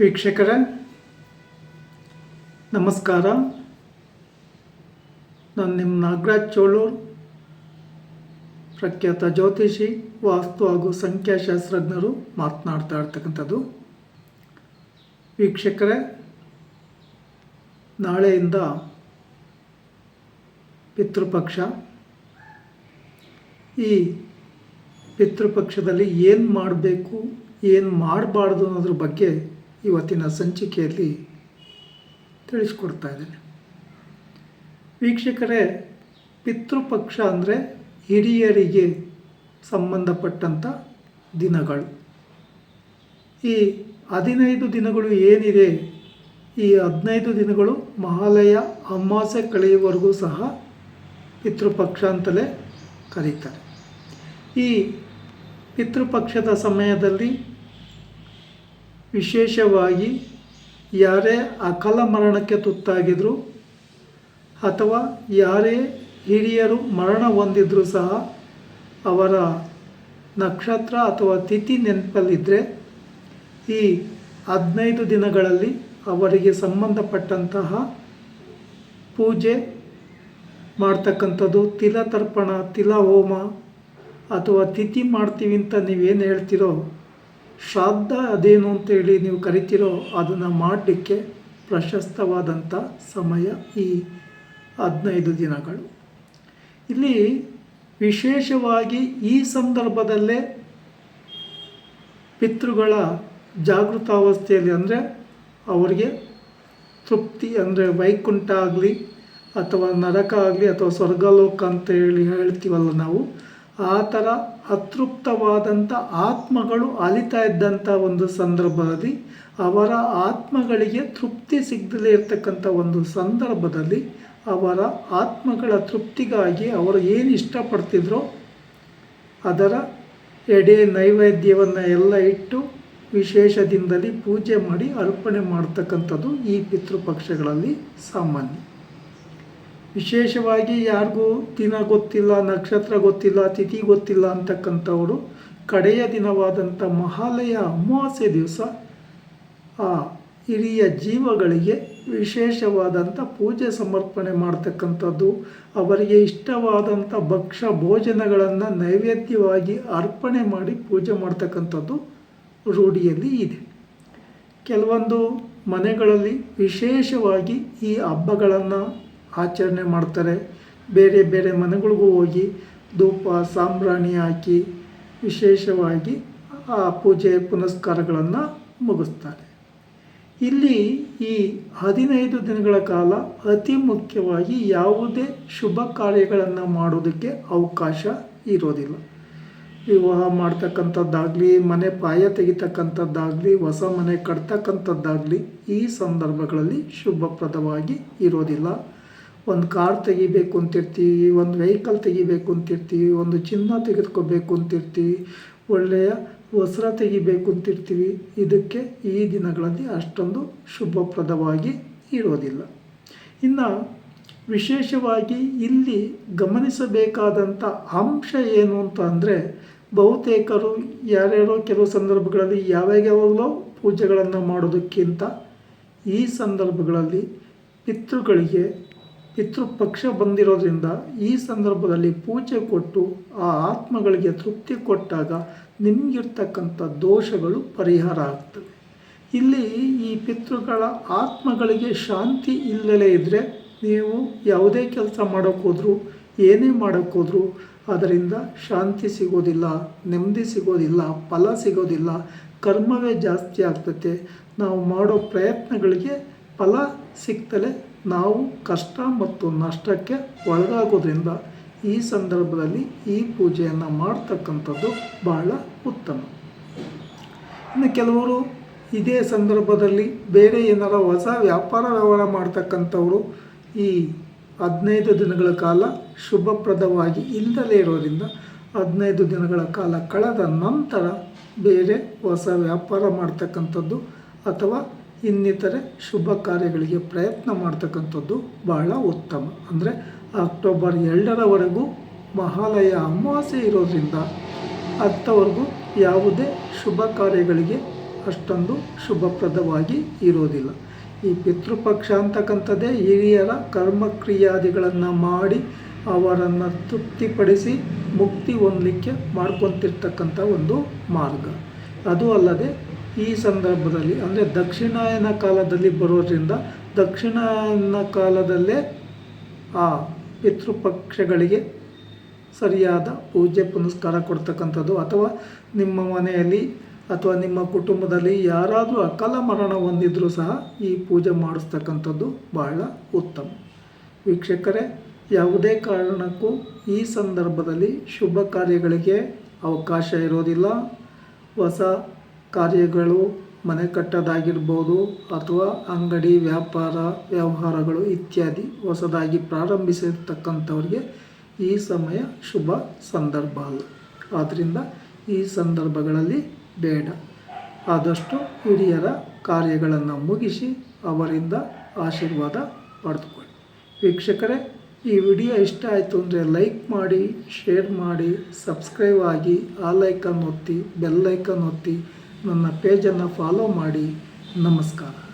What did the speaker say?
ವೀಕ್ಷಕರೇ, ನಮಸ್ಕಾರ. ನಾನು ನಿಮ್ಮ ನಾಗರಾಜ್ ಚೋಳೂರ್, ಪ್ರಖ್ಯಾತ ಜ್ಯೋತಿಷಿ, ವಾಸ್ತು ಹಾಗೂ ಸಂಖ್ಯಾಶಾಸ್ತ್ರಜ್ಞರು ಮಾತನಾಡ್ತಾ ಇರ್ತಕ್ಕಂಥದ್ದು. ವೀಕ್ಷಕರೇ, ನಾಳೆಯಿಂದ ಪಿತೃಪಕ್ಷ. ಈ ಪಿತೃಪಕ್ಷದಲ್ಲಿ ಏನು ಮಾಡಬೇಕು, ಏನು ಮಾಡಬಾರ್ದು ಅನ್ನೋದ್ರ ಬಗ್ಗೆ ಇವತ್ತಿನ ಸಂಚಿಕೆಯಲ್ಲಿ ತಿಳಿಸ್ಕೊಡ್ತಾ ಇದ್ದೇನೆ. ವೀಕ್ಷಕರೇ, ಪಿತೃಪಕ್ಷ ಅಂದರೆ ಹಿರಿಯರಿಗೆ ಸಂಬಂಧಪಟ್ಟಂಥ ದಿನಗಳು. ಈ ಹದಿನೈದು ದಿನಗಳು ಏನಿದೆ? ಈ ಹದಿನೈದು ದಿನಗಳು ಮಹಾಲಯ ಅಮಾಸೆ ಕಳೆಯುವವರೆಗೂ ಸಹ ಪಿತೃಪಕ್ಷ ಅಂತಲೇ ಕರೀತಾರೆ. ಈ ಪಿತೃಪಕ್ಷದ ಸಮಯದಲ್ಲಿ ವಿಶೇಷವಾಗಿ ಯಾರೇ ಅಕಾಲ ಮರಣಕ್ಕೆ ತುತ್ತಾಗಿದ್ರು ಅಥವಾ ಯಾರೇ ಹಿರಿಯರು ಮರಣ ಹೊಂದಿದ್ರು ಸಹ ಅವರ ನಕ್ಷತ್ರ ಅಥವಾ ತಿಥಿ ನೆನಪಲ್ಲಿದ್ದರೆ ಈ ಹದಿನೈದು ದಿನಗಳಲ್ಲಿ ಅವರಿಗೆ ಸಂಬಂಧಪಟ್ಟಂತಹ ಪೂಜೆ ಮಾಡ್ತಕ್ಕಂಥದ್ದು ತಿಲ ತರ್ಪಣ ತಿಲ ಹೋಮ ಅಥವಾ ತಿಥಿ ಮಾಡ್ತೀವಿ ಅಂತ ನೀವೇನು ಹೇಳ್ತೀರೋ ಶ್ರಾದ್ದ ಅದೇನು ಅಂತೇಳಿ ನೀವು ಕರಿತೀರೋ ಅದನ್ನು ಮಾಡಲಿಕ್ಕೆ ಪ್ರಶಸ್ತವಾದಂಥ ಸಮಯ ಈ ಹದಿನೈದು ದಿನಗಳು. ಇಲ್ಲಿ ವಿಶೇಷವಾಗಿ ಈ ಸಂದರ್ಭದಲ್ಲೇ ಪಿತೃಗಳ ಜಾಗೃತಾವಸ್ಥೆಯಲ್ಲಿ ಅಂದರೆ ಅವರಿಗೆ ತೃಪ್ತಿ ಅಂದರೆ ವೈಕುಂಠ ಆಗಲಿ ಅಥವಾ ನರಕ ಆಗಲಿ ಅಥವಾ ಸ್ವರ್ಗಲೋಕ ಅಂತ ಹೇಳಿ ಹೇಳ್ತೀವಲ್ಲ ನಾವು, ಆ ಥರ ಅತೃಪ್ತವಾದಂಥ ಆತ್ಮಗಳು ಅಲಿತಾ ಇದ್ದಂಥ ಒಂದು ಸಂದರ್ಭದಲ್ಲಿ, ಅವರ ಆತ್ಮಗಳಿಗೆ ತೃಪ್ತಿ ಸಿಗದಲೇ ಇರತಕ್ಕಂಥ ಒಂದು ಸಂದರ್ಭದಲ್ಲಿ ಅವರ ಆತ್ಮಗಳ ತೃಪ್ತಿಗಾಗಿ ಅವರು ಏನು ಇಷ್ಟಪಡ್ತಿದ್ರೋ, ಅದರ ಎಡೆ ನೈವೇದ್ಯವನ್ನು ಎಲ್ಲ ಇಟ್ಟು ವಿಶೇಷದಿಂದಲೇ ಪೂಜೆ ಮಾಡಿ ಅರ್ಪಣೆ ಮಾಡ್ತಕ್ಕಂಥದ್ದು ಈ ಪಿತೃಪಕ್ಷಗಳಲ್ಲಿ ಸಾಮಾನ್ಯ. ವಿಶೇಷವಾಗಿ ಯಾರಿಗೂ ದಿನ ಗೊತ್ತಿಲ್ಲ, ನಕ್ಷತ್ರ ಗೊತ್ತಿಲ್ಲ, ತಿಥಿ ಗೊತ್ತಿಲ್ಲ ಅಂತಕ್ಕಂಥವರು ಕಡೆಯ ದಿನವಾದಂಥ ಮಹಾಲಯ ಅಮಾವಾಸ್ಯೆ ದಿವಸ ಆ ಹಿರಿಯ ಜೀವಗಳಿಗೆ ವಿಶೇಷವಾದಂಥ ಪೂಜೆ ಸಮರ್ಪಣೆ ಮಾಡ್ತಕ್ಕಂಥದ್ದು. ಅವರಿಗೆ ಇಷ್ಟವಾದಂಥ ಭಕ್ಷ್ಯ ಭೋಜನಗಳನ್ನು ನೈವೇದ್ಯವಾಗಿ ಅರ್ಪಣೆ ಮಾಡಿ ಪೂಜೆ ಮಾಡ್ತಕ್ಕಂಥದ್ದು ರೂಢಿಯಲ್ಲಿ ಇದೆ. ಕೆಲವೊಂದು ಮನೆಗಳಲ್ಲಿ ವಿಶೇಷವಾಗಿ ಈ ಹಬ್ಬಗಳನ್ನು ಆಚರಣೆ ಮಾಡ್ತಾರೆ. ಬೇರೆ ಬೇರೆ ಮನೆಗಳಿಗೂ ಹೋಗಿ ಧೂಪ, ಸಾಂಬ್ರಾಣಿ ಹಾಕಿ ವಿಶೇಷವಾಗಿ ಆ ಪೂಜೆ ಪುನಸ್ಕಾರಗಳನ್ನು ಮುಗಿಸ್ತಾರೆ. ಇಲ್ಲಿ ಈ ಹದಿನೈದು ದಿನಗಳ ಕಾಲ ಅತಿ ಮುಖ್ಯವಾಗಿ ಯಾವುದೇ ಶುಭ ಕಾರ್ಯಗಳನ್ನು ಮಾಡೋದಕ್ಕೆ ಅವಕಾಶ ಇರೋದಿಲ್ಲ. ವಿವಾಹ ಮಾಡ್ತಕ್ಕಂಥದ್ದಾಗಲಿ, ಮನೆ ಪಾಯ ತೆಗಿತಕ್ಕಂಥದ್ದಾಗಲಿ, ಹೊಸ ಮನೆ ಕಟ್ತಕ್ಕಂಥದ್ದಾಗಲಿ ಈ ಸಂದರ್ಭಗಳಲ್ಲಿ ಶುಭಪ್ರದವಾಗಿ ಇರೋದಿಲ್ಲ. ಒಂದು ಕಾರ್ ತೆಗಿಬೇಕು ಅಂತಿರ್ತೀವಿ ಒಂದು ವೆಹಿಕಲ್ ತೆಗಿಬೇಕು ಅಂತಿರ್ತೀವಿ ಒಂದು ಚಿನ್ನ ತೆಗೆದುಕೋಬೇಕು ಅಂತಿರ್ತೀವಿ ಒಳ್ಳೆಯ ವಸ್ತ್ರ ತೆಗಿಬೇಕು ಅಂತಿರ್ತೀವಿ. ಇದಕ್ಕೆ ಈ ದಿನಗಳಲ್ಲಿ ಅಷ್ಟೊಂದು ಶುಭಪ್ರದವಾಗಿ ಇರೋದಿಲ್ಲ. ಇನ್ನು ವಿಶೇಷವಾಗಿ ಇಲ್ಲಿ ಗಮನಿಸಬೇಕಾದಂಥ ಅಂಶ ಏನು ಅಂತ ಅಂದರೆ, ಬಹುತೇಕರು ಯಾರ್ಯಾರೋ ಕೆಲವು ಸಂದರ್ಭಗಳಲ್ಲಿ ಯಾವಾಗ್ಯಾವಾಗಲೋ ಪೂಜೆಗಳನ್ನು ಮಾಡೋದಕ್ಕಿಂತ ಈ ಸಂದರ್ಭಗಳಲ್ಲಿ ಪಿತೃಗಳಿಗೆ ಪಿತೃಪಕ್ಷ ಬಂದಿರೋದ್ರಿಂದ ಈ ಸಂದರ್ಭದಲ್ಲಿ ಪೂಜೆ ಕೊಟ್ಟು ಆ ಆತ್ಮಗಳಿಗೆ ತೃಪ್ತಿ ಕೊಟ್ಟಾಗ ನಿಮಗಿರ್ತಕ್ಕಂಥ ದೋಷಗಳು ಪರಿಹಾರ ಆಗ್ತವೆ. ಇಲ್ಲಿ ಈ ಪಿತೃಗಳ ಆತ್ಮಗಳಿಗೆ ಶಾಂತಿ ಇಲ್ಲದೇ ಇದ್ದರೆ ನೀವು ಯಾವುದೇ ಕೆಲಸ ಮಾಡೋಕ್ಕೋದ್ರೂ ಏನೇ ಮಾಡೋಕ್ಕೋದ್ರೂ ಅದರಿಂದ ಶಾಂತಿ ಸಿಗೋದಿಲ್ಲ, ನೆಮ್ಮದಿ ಸಿಗೋದಿಲ್ಲ, ಫಲ ಸಿಗೋದಿಲ್ಲ, ಕರ್ಮವೇ ಜಾಸ್ತಿ ಆಗ್ತತೆ. ನಾವು ಮಾಡೋ ಪ್ರಯತ್ನಗಳಿಗೆ ಫಲ ಸಿಗ್ತಲೇ ನಾವು ಕಷ್ಟ ಮತ್ತು ನಷ್ಟಕ್ಕೆ ಒಳಗಾಗೋದ್ರಿಂದ ಈ ಸಂದರ್ಭದಲ್ಲಿ ಈ ಪೂಜೆಯನ್ನು ಮಾಡ್ತಕ್ಕಂಥದ್ದು ಬಹಳ ಉತ್ತಮ. ಇನ್ನು ಕೆಲವರು ಇದೇ ಸಂದರ್ಭದಲ್ಲಿ ಬೇರೆ ಏನಾರ ಹೊಸ ವ್ಯಾಪಾರ ವ್ಯವಹಾರ ಮಾಡ್ತಕ್ಕಂಥವರು ಈ ಹದಿನೈದು ದಿನಗಳ ಕಾಲ ಶುಭಪ್ರದವಾಗಿ ಇಲ್ಲದಲೇ ಇರೋದ್ರಿಂದ ಹದಿನೈದು ದಿನಗಳ ಕಾಲ ಕಳೆದ ನಂತರ ಬೇರೆ ಹೊಸ ವ್ಯಾಪಾರ ಮಾಡ್ತಕ್ಕಂಥದ್ದು ಅಥವಾ ಇನ್ನಿತರೆ ಶುಭ ಕಾರ್ಯಗಳಿಗೆ ಪ್ರಯತ್ನ ಮಾಡ್ತಕ್ಕಂಥದ್ದು ಬಹಳ ಉತ್ತಮ. ಅಂದರೆ ಅಕ್ಟೋಬರ್ ಎರಡರವರೆಗೂ ಮಹಾಲಯ ಅಮಾವಾಸ್ಯೆ ಇರೋದ್ರಿಂದ ಅಂಥವ್ರಿಗೂ ಯಾವುದೇ ಶುಭ ಕಾರ್ಯಗಳಿಗೆ ಅಷ್ಟೊಂದು ಶುಭಪ್ರದವಾಗಿ ಇರೋದಿಲ್ಲ. ಈ ಪಿತೃಪಕ್ಷ ಅಂತಕ್ಕಂಥದ್ದೇ ಹಿರಿಯರ ಕರ್ಮಕ್ರಿಯಾದಿಗಳನ್ನು ಮಾಡಿ ಅವರನ್ನು ತೃಪ್ತಿಪಡಿಸಿ ಮುಕ್ತಿ ಹೊಂದಲಿಕ್ಕೆ ಮಾಡ್ಕೊತಿರ್ತಕ್ಕಂಥ ಒಂದು ಮಾರ್ಗ. ಅದು ಅಲ್ಲದೆ ಈ ಸಂದರ್ಭದಲ್ಲಿ, ಅಂದರೆ ದಕ್ಷಿಣಾಯನ ಕಾಲದಲ್ಲಿ ಬರೋದ್ರಿಂದ ದಕ್ಷಿಣಾಯನ ಕಾಲದಲ್ಲೇ ಆ ಪಿತೃಪಕ್ಷಗಳಿಗೆ ಸರಿಯಾದ ಪೂಜೆ ಪುನಸ್ಕಾರ ಕೊಡ್ತಕ್ಕಂಥದ್ದು. ಅಥವಾ ನಿಮ್ಮ ಮನೆಯಲ್ಲಿ ಅಥವಾ ನಿಮ್ಮ ಕುಟುಂಬದಲ್ಲಿ ಯಾರಾದರೂ ಅಕಾಲ ಮರಣ ಹೊಂದಿದ್ರೂ ಸಹ ಈ ಪೂಜೆ ಮಾಡಿಸ್ತಕ್ಕಂಥದ್ದು ಬಹಳ ಉತ್ತಮ. ವೀಕ್ಷಕರೇ, ಯಾವುದೇ ಕಾರಣಕ್ಕೂ ಈ ಸಂದರ್ಭದಲ್ಲಿ ಶುಭ ಕಾರ್ಯಗಳಿಗೆ ಅವಕಾಶ ಇರೋದಿಲ್ಲ. ಹೊಸ ಕಾರ್ಯಗಳು ಮನೆ ಕಟ್ಟೋದಾಗಿರ್ಬೋದು ಅಥವಾ ಅಂಗಡಿ, ವ್ಯಾಪಾರ, ವ್ಯವಹಾರಗಳು ಇತ್ಯಾದಿ ಹೊಸದಾಗಿ ಪ್ರಾರಂಭಿಸಿರ್ತಕ್ಕಂಥವ್ರಿಗೆ ಈ ಸಮಯ ಶುಭ ಸಂದರ್ಭ ಅಲ್ಲ. ಆದ್ದರಿಂದ ಈ ಸಂದರ್ಭಗಳಲ್ಲಿ ಬೇಡ. ಆದಷ್ಟು ಹಿರಿಯರ ಕಾರ್ಯಗಳನ್ನು ಮುಗಿಸಿ ಅವರಿಂದ ಆಶೀರ್ವಾದ ಪಡೆದುಕೊಳ್ಳಿ. ವೀಕ್ಷಕರೇ, ಈ ವಿಡಿಯೋ ಇಷ್ಟ ಆಯಿತು ಅಂದರೆ ಲೈಕ್ ಮಾಡಿ, ಶೇರ್ ಮಾಡಿ, ಸಬ್ಸ್ಕ್ರೈಬ್ ಆಗಿ, ಆ ಲೈಕನ್ ಒತ್ತಿ, ಬೆಲ್ ಐಕನ್ ಒತ್ತಿ ನನ್ನ ಪೇಜನ್ನು ಫಾಲೋ ಮಾಡಿ ನಮಸ್ಕಾರ.